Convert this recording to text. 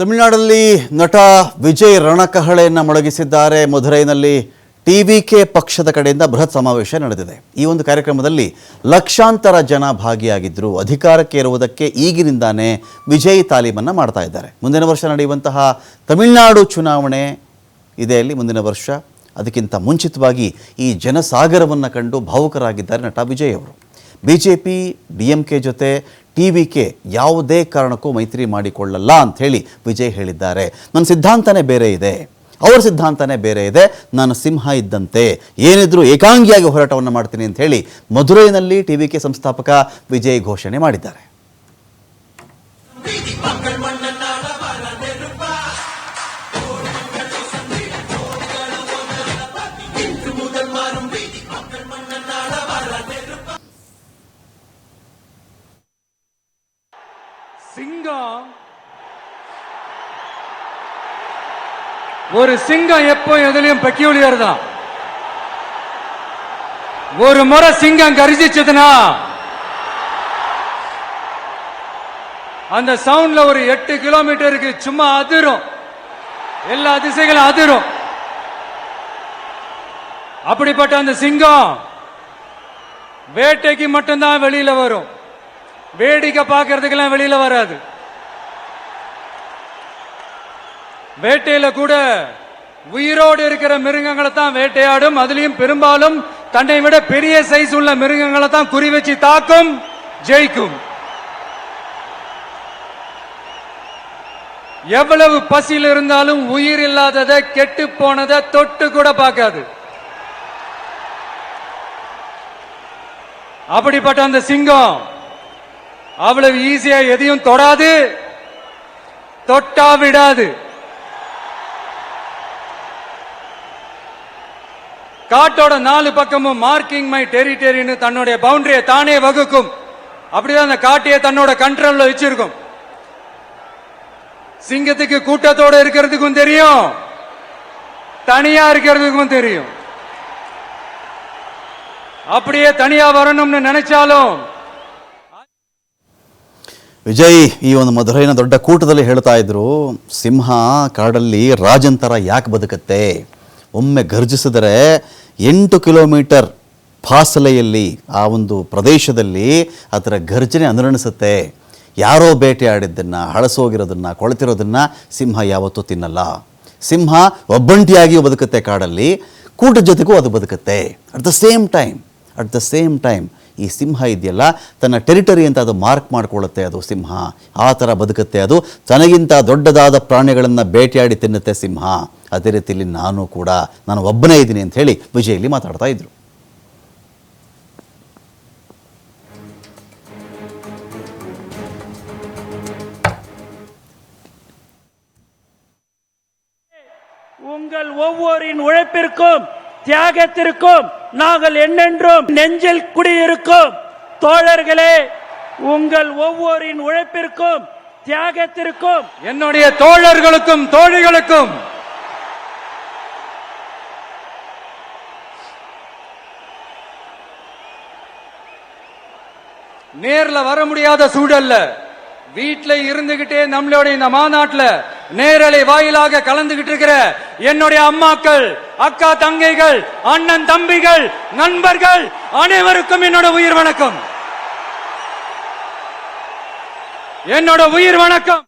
ತಮಿಳುನಾಡಲ್ಲಿ ನಟ ವಿಜಯ್ ರಣಕಹಳೆಯನ್ನು ಮೊಳಗಿಸಿದ್ದಾರೆ. ಮಧುರೈನಲ್ಲಿ ಟಿ ವಿ ಟಿವಿಕೆ ಪಕ್ಷದ ಕಡೆಯಿಂದ ಬೃಹತ್ ಸಮಾವೇಶ ನಡೆದಿದೆ. ಈ ಒಂದು ಕಾರ್ಯಕ್ರಮದಲ್ಲಿ ಲಕ್ಷಾಂತರ ಜನ ಭಾಗಿಯಾಗಿದ್ದರು ಅಧಿಕಾರಕ್ಕೆ ಇರುವುದಕ್ಕೆ ಈಗಿನಿಂದಾನೇ ವಿಜಯ್ ತಾಲೀಮನ್ನು ಮಾಡ್ತಾ ಇದ್ದಾರೆ. ಮುಂದಿನ ವರ್ಷ ನಡೆಯುವಂತಹ ತಮಿಳುನಾಡು ಚುನಾವಣೆ ಇದೆ ಅಲ್ಲಿ ಮುಂದಿನ ವರ್ಷ. ಅದಕ್ಕಿಂತ ಮುಂಚಿತವಾಗಿ ಈ ಜನಸಾಗರವನ್ನು ಕಂಡು ಭಾವುಕರಾಗಿದ್ದಾರೆ ನಟ ವಿಜಯ್ ಅವರು. BJP DMK ಜೊತೆ ಟಿ ವಿ ಕೆ ಯಾವುದೇ ಕಾರಣಕ್ಕೂ ಮೈತ್ರಿ ಮಾಡಿಕೊಳ್ಳಲ್ಲ ಅಂಥೇಳಿ ವಿಜಯ್ ಹೇಳಿದ್ದಾರೆ. ನನ್ನ ಸಿದ್ಧಾಂತನೇ ಬೇರೆ ಇದೆ. ಅವರ ಸಿದ್ಧಾಂತನೇ ಬೇರೆ ಇದೆ. ನಾನು ಸಿಂಹ ಇದ್ದಂತೆ. ಏನಿದ್ರೂ ಏಕಾಂಗಿಯಾಗಿ ಹೋರಾಟವನ್ನು ಮಾಡ್ತೀನಿ ಅಂತ ಹೇಳಿ ಮಧುರೈನಲ್ಲಿ ಟಿ ವಿ ಕೆ ಸಂಸ್ಥಾಪಕ ವಿಜಯ್ ಘೋಷಣೆ ಮಾಡಿದ್ದಾರೆ. சிங்கம். ஒரு சிங்கம் எப்போ எதுலயும் பெக்யூலியர் தான். ஒரு முறை சிங்கம் கரிசிச்சதுன்னா அந்த சவுண்ட்ல ஒரு எட்டு கிலோமீட்டருக்கு சும்மா அதிரும். எல்லா திசைகளும் அதிரும். அப்படிப்பட்ட அந்த சிங்கம் வேட்டைக்கு மட்டும்தான் வெளியில வரும். வேடிக்கை பார்க்கறதுக்கெல்லாம் வெளியில வராது. வேட்டையில கூட உயிரோடு இருக்கிற மிருகங்களை தான் வேட்டையாடும். அதுலயும் பெரும்பாலும் தன்னை விட பெரிய சைஸ் உள்ள மிருகங்களை தான் குறி வச்சு தாக்கும் ஜெயிக்கும். எவ்வளவு பசியில் இருந்தாலும் உயிர் இல்லாததை கெட்டு போனதை தொட்டு கூட பார்க்காது. அப்படிப்பட்ட அந்த சிங்கம் அவ்வளவு ஈஸியா எதையும் தொடாது. தொட்டா விடாது. காட்டோட நாலு பக்கமும் மார்க்கிங் மை டெரிட்டரின்னு தன்னுடைய பவுண்டரியை தானே வகுக்கும். அப்படிதான் அந்த காட்டையை தன்னோட கண்ட்ரோல்ல வச்சிருக்கும். சிங்கத்துக்கு கூட்டத்தோட இருக்கிறதுக்கும் தெரியும். தனியா இருக்கிறதுக்கும் தெரியும். அப்படியே தனியா வரணும்னு நினைச்சாலும் ವಿಜಯ್, ಈ ಒಂದು ಮಧುರೈನ ದೊಡ್ಡ ಕೂಟದಲ್ಲಿ ಹೇಳ್ತಾ ಇದ್ರು, ಸಿಂಹ ಕಾಡಲ್ಲಿ ರಾಜಂತರ ಯಾಕೆ ಬದುಕತ್ತೆ? ಒಮ್ಮೆ ಗರ್ಜಿಸಿದರೆ ಎಂಟು ಕಿಲೋಮೀಟರ್ ಫಾಸಲೆಯಲ್ಲಿ ಆ ಒಂದು ಪ್ರದೇಶದಲ್ಲಿ ಅದರ ಗರ್ಜನೆ ಅನುರಣಿಸುತ್ತೆ. ಯಾರೋ ಬೇಟೆಯಾಡಿದ್ದನ್ನು ಹಳಸೋಗಿರೋದನ್ನು, ಕೊಳೆತಿರೋದನ್ನು ಸಿಂಹ ಯಾವತ್ತೂ ತಿನ್ನಲ್ಲ. ಸಿಂಹ ಒಬ್ಬಂಟಿಯಾಗಿಯೂ ಬದುಕುತ್ತೆ ಕಾಡಲ್ಲಿ, ಕೂಟದ ಜೊತೆಗೂ ಅದು ಬದುಕುತ್ತೆ. At the same time at the same time ಈ ಸಿಂಹ ಇದೆಯಲ್ಲ ತನ್ನ ಟೆರಿಟರಿ ಅಂತ ಅದು ಮಾರ್ಕ್ ಮಾಡ್ಕೊಳ್ಳುತ್ತೆ ಅದು ಸಿಂಹ ಆ ಥರ ಬದುಕುತ್ತೆ ಅದು ತನಗಿಂತ ದೊಡ್ಡದಾದ ಪ್ರಾಣಿಗಳನ್ನು ಬೇಟೆಯಾಡಿ ತಿನ್ನುತ್ತೆ ಸಿಂಹ ಅದೇ ರೀತಿಯಲ್ಲಿ ನಾನು ಕೂಡ ನಾನು ಒಬ್ಬನೇ ಇದ್ದೀನಿ ಅಂತ ಹೇಳಿ ವಿಜಯಲ್ಲಿ ಮಾತಾಡ್ತಾ ಇದ್ರು உங்கள் ஒவ்வொரின் உழைப்பிற்கும் தியாகத்திற்கும் நாங்கள் என்னென்றும் நெஞ்சில் குடியிருக்கும். தோழர்களே உங்கள் ஒவ்வொரின் உழைப்பிற்கும் தியாகத்திற்கும் என்னுடைய தோழர்களுக்கும் தோழிகளுக்கும். நேர்ல வர முடியாத சூழல்ல வீட்டில் இருந்துகிட்டே நம்மளுடைய இந்த மாநாட்டில் நேரலை வாயிலாக கலந்துகிட்டு இருக்கிற என்னுடைய அம்மாக்கள் அக்கா தங்கைகள் அண்ணன் தம்பிகள் நண்பர்கள் அனைவருக்கும் என்னோட உயிர் வணக்கம். என்னோட உயிர் வணக்கம்.